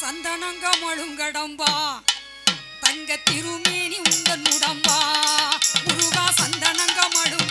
சந்தனங்க மழுங்கடம்பா. தங்க திருமேனி உங்கள் உடம்பா. முருகா சந்தனங்க மழுங்கடம்பா.